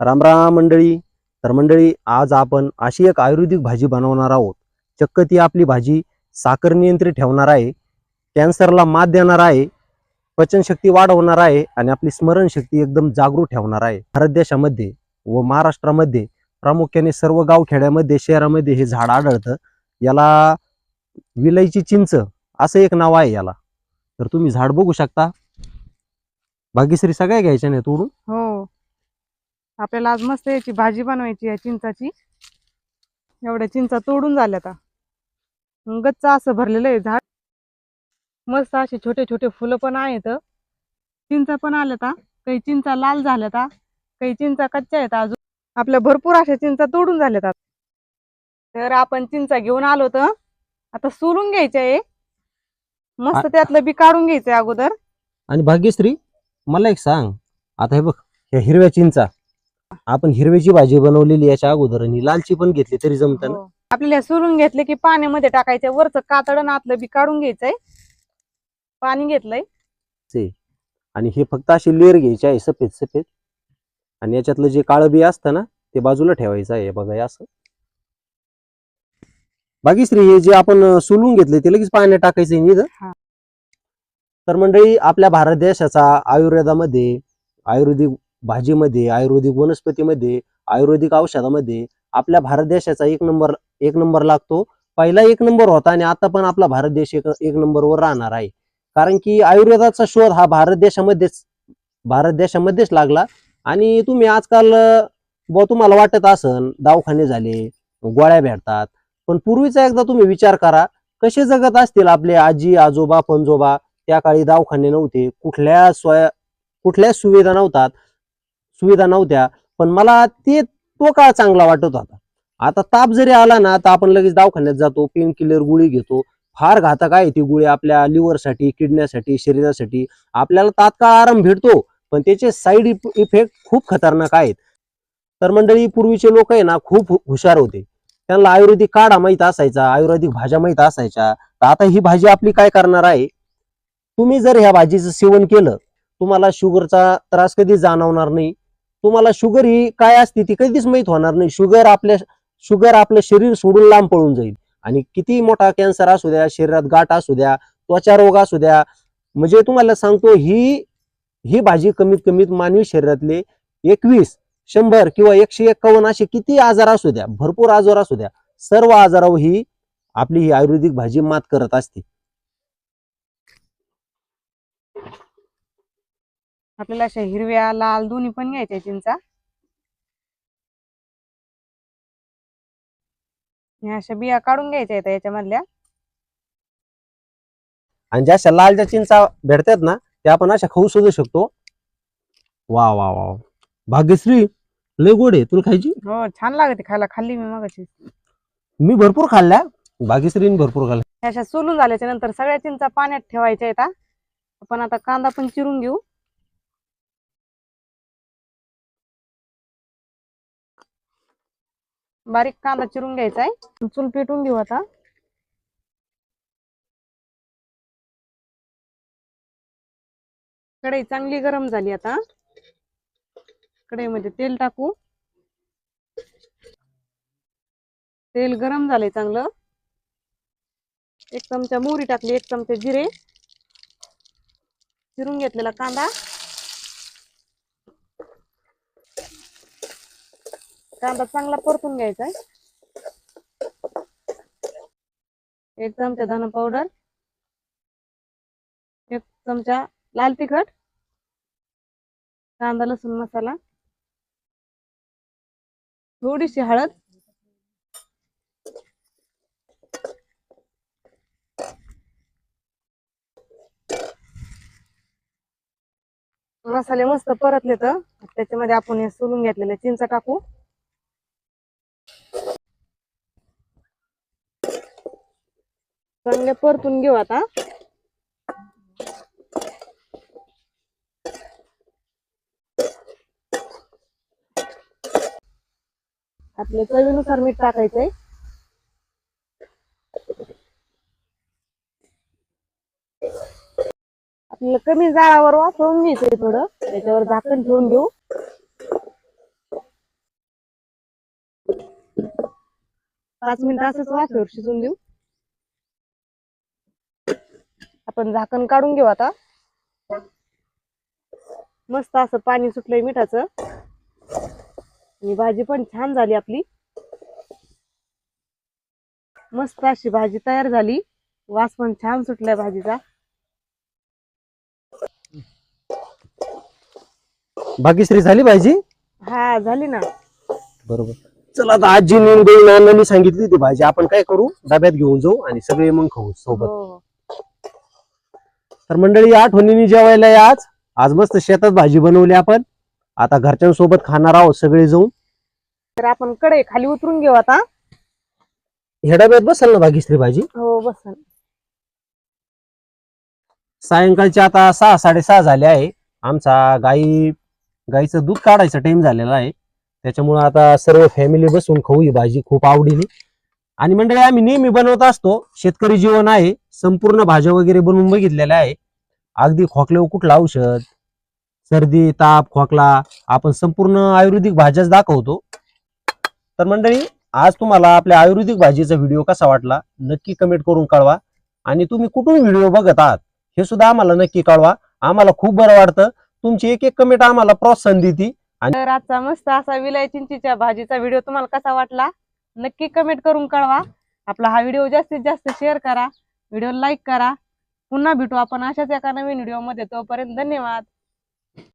रामराम मंडळी. तर मंडळी आज आपण अशी एक आयुर्वेदिक भाजी बनवणार आहोत. चक्क ती आपली भाजी साखर नियंत्रित ठेवणार आहे कॅन्सरला मात देणार आहे पचनशक्ती वाढवणार आहे आणि आपली स्मरणशक्ती एकदम जागरूक ठेवणार आहे. भारत देशामध्ये व महाराष्ट्रामध्ये प्रामुख्याने सर्व गावखेड्यामध्ये शहरामध्ये हे झाड आढळतं. याला विलायची चिंच असं एक नाव आहे याला. तर तुम्ही झाड बघू शकता. भाग्यश्री सगळ्या घ्यायच्या नाही तोडून हो. आपल्याला आज मस्त याची भाजी बनवायची आहे चिंचाची. एवढ्या चिंचा तोडून झाल्या आता. गच्च असं भरलेलं आहे झाड. मस्त असे छोटे छोटे फुलं पण आहेत. चिंचा पण आल्यात हा. काही चिंचा लाल झाल्यात हा. काही चिंचा कच्च्या आहेत अजून. आपल्या भरपूर अशा चिंचा तोडून झाल्यात आता. तर आपण चिंचा घेऊन आलो तर आता सोलून घ्यायच्या आहे. मस्त त्यातलं बी काढून घ्यायचंय अगोदर. आणि भाग्यश्री मला एक सांग. आता हे बघ ह्या हिरव्या चिंचा. आपण हिरव्याची भाजी बनवलेली याच्या अगोदर आणि लालची पण घेतली तरी जमत ना. हो. आपल्याला सोलून घेतले की पाण्यामध्ये टाकायचे वरचं कातड आणि आतलं बी काढून घ्यायचंय. पाणी घेतलंय. आणि हे फक्त अशी लेअर घ्यायची आहे सफेद सफेद. आणि याच्यातलं जे काळं बी असतं ना ते बाजूला ठेवायचं आहे बघा हे असं. भाग्यश्री हे जे आपण अं, सोलून घेतले ते लगेच पाण्यात टाकायचं आहे निध हा. तर मंडळी आपल्या भारत देशाचा आयुर्वेदामध्ये आयुर्वेदिक भाजीमध्ये आयुर्वेदिक वनस्पतीमध्ये आयुर्वेदिक औषधामध्ये आपल्या भारत देशाचा एक नंबर एक नंबर लागतो. पहिला एक नंबर होता आणि आता पण आपला भारत देश एक एक नंबरवर राहणार आहे. कारण की आयुर्वेदाचा शोध हा भारत देशामध्येच भारत देशामध्येच लागला. आणि तुम्ही आजकाल ब तुम्हाला वाटत असन दवाखाने झाले गोळ्या भेटतात. पण पूर्वीचा एकदा तुम्ही विचार करा कसे जगत असतील आपले आजी आजोबा पणजोबा? त्या काळी दवाखाने नव्हते. कुठल्या सोया कुठल्या सुविधा नव्हतात. सुविधा नव्हत्या पण मला ते तो काळ चांगला वाटत होता. आता ताप जरी आला ना तर आपण लगेच दवाखान्यात जातो पेन किलर गोळी घेतो. फार घातक आहे ती गोळी आपल्या लिव्हरसाठी किडण्यासाठी शरीरासाठी. आपल्याला तात्काळ आराम भेटतो पण त्याचे साईड इफेक्ट खूप खतरनाक आहेत. तर मंडळी पूर्वीचे लोक आहे ना खूप हुशार होते. त्यांना आयुर्वेदिक काढा माहीत असायचा आयुर्वेदिक भाज्या माहीत असायच्या. तर आता ही भाजी आपली काय करणार आहे? तुम्ही जर ह्या भाजीचं सेवन केलं तुम्हाला शुगरचा त्रास कधी जाणवणार नाही. तुम्हाला शुगर ही काय असते ती कधीच माहीत होणार नाही. शुगर आपल्या शुगर आपलं शरीर सोडून लांब पळून जाईल. आणि किती मोठा कॅन्सर असू द्या शरीरात गाठ असू द्या त्वचा रोग असू द्या म्हणजे तुम्हाला सांगतो ही ही भाजी कमीत कमीत मानवी शरीरातले एकवीस शंभर किंवा एकशे एक्कावन्न असे किती आजार असू द्या भरपूर आजार असू द्या सर्व आजारावर ही आपली ही आयुर्वेदिक भाजी मात करत असते. आपल्याला अशा हिरव्या लाल दोन्ही पण घ्यायच्या चिंचा ह्या अशा बिया काढून घ्यायच्या आहेत याच्यामधल्या. आणि ज्या अशा लाल ज्या चिंचा भेटतात ना त्या आपण अशा खाऊ सुद्धा शकतो. वा वा वा भाग्यश्री लय गोड आहे. तुला खायची? हो छान लागते खायला. खाल्ली मी मगाशी मी भरपूर खाल्ल्या. भाग्यश्रीने भरपूर खाल्ल्या. ह्या अशा सोलून झाल्याच्यानंतर सगळ्या चिंचा पाण्यात ठेवायच्या आहेत हा. आपण आता कांदा पण चिरून घेऊ. बारीक कांदा चिरून घ्यायचा आहे. चूल पेटून घेऊ आता. कढई चांगली गरम झाली आता. कढईमध्ये तेल टाकू. तेल गरम झालंय चांगलं. एक चमचा मोहरी टाकली एक चमचे जिरे. चिरून घेतलेला कांदा. कांदा चांगला परतून घ्यायचा आहे. एक चमचा धना पावडर. एक चमचा लाल तिखट. कांदा लसूण मसाला. थोडीशी हळद. मसाले मस्त परतले तर त्याच्यामध्ये आपण हे सोलून घेतलेले चिंच टाकू. चांगले परतून घेऊ आता. आपल्या चवीनुसार मीठ टाकायचंय. आपल्याला कमी जाळावर वापरून घ्यायचंय थोडं त्याच्यावर झाकण ठेवून घेऊ. पाच मिनिट असंच वाफेवर शिजून देऊ. आपण झाकण काढून घेऊ आता. मस्त असं पाणी सुटलंय मिठाचं. आणि भाजी पण छान झाली आपली. मस्त अशी भाजी तयार झाली. वास पण छान सुटलाय भाजीचा. भाग्यश्री झाली भाजी? हा झाली ना. बरोबर. चला आता आजी नानांनी सांगितली ती भाजी. आपण काय करू? डब्यात घेऊन जाऊ आणि सगळे मग खाऊ सोबत. हो. तर मंडळी आठवणीने जेवायला या आज. आज मस्त शेतात भाजी बनवली आपण. आता घरच्यांसोबत खाणार आहोत सगळे जाऊन. तर आपण कडे खाली उतरून घेऊ आता. ह्या डब्यात बसेल ना भाग्यश्री भाजी? हो बस सायंकाळचे आता सहा साडेसहा झाले आहे. आमचा गाई गाईचं दूध काढायचा टाइम झालेला आहे. त्याच्यामुळे आता सर्व फॅमिली बसून खाऊ ही भाजी. खूप आवडीने. आणि मंडळी आम्ही नेहमी बनवत असतो. शेतकरी जीवन आहे. संपूर्ण भाज्या वगैरे बनवून बघितलेल्या आहे. अगदी खोकल्यावर कुठलं औषध? सर्दी ताप खोकला आपण संपूर्ण आयुर्वेदिक भाज्याच दाखवतो. तर मंडळी आज तुम्हाला आपल्या आयुर्वेदिक भाजीचा व्हिडिओ कसा वाटला नक्की कमेंट करून कळवा. आणि तुम्ही कुठून व्हिडिओ बघत आहात हे सुद्धा आम्हाला नक्की कळवा. आम्हाला खूप बरं वाटतं. तुमची एक एक कमेंट आम्हाला प्रोत्साहन देते. आणि आजचा मस्त असा विलाय चिंचीच्या भाजीचा व्हिडिओ तुम्हाला कसा वाटला? नक्की कमेंट करून कळवा. आपला हा व्हिडिओ जास्तीत जास्त शेअर करा. व्हिडिओ लाईक करा. पुन्हा भेटू आपण अशाच एका नवीन व्हिडिओमध्ये तोपर्यंत धन्यवाद.